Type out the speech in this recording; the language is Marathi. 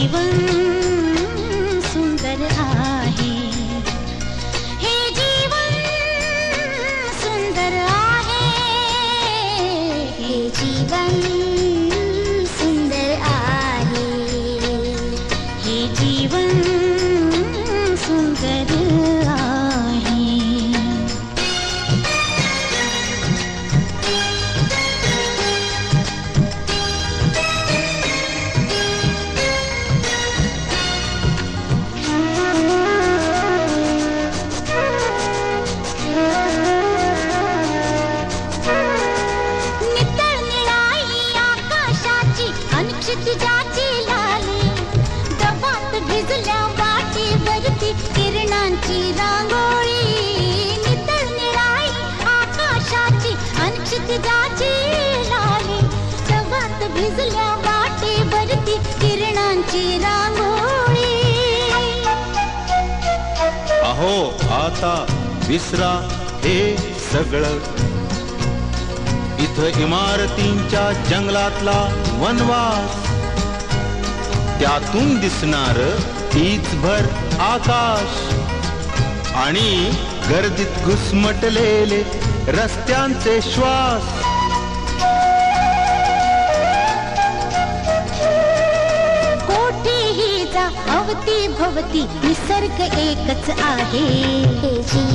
जीवन सुंदर आहे. हे जीवन सुंदर आहे. हे जीवन सुंदर आहे. हे जीवन सुंदर शिकिजाची लाली. दबात भिजल्या वाटेवरती किरणांची रांगोळी. नितळ निराळी आकाशाची अन क्षितिजाची लाली. दबात भिजल्या वाटेवरती किरणांची रांगोळी. अहो आता विसरा हे सगळं. इथं इमारतींच्या जंगलातला वनवास. त्यातून दिसणार तीच भर आकाश. आणि गर्दीत घुसमटलेले रस्त्यांचे श्वास. कोठेही जा अवती भवती निसर्ग एकच आहे.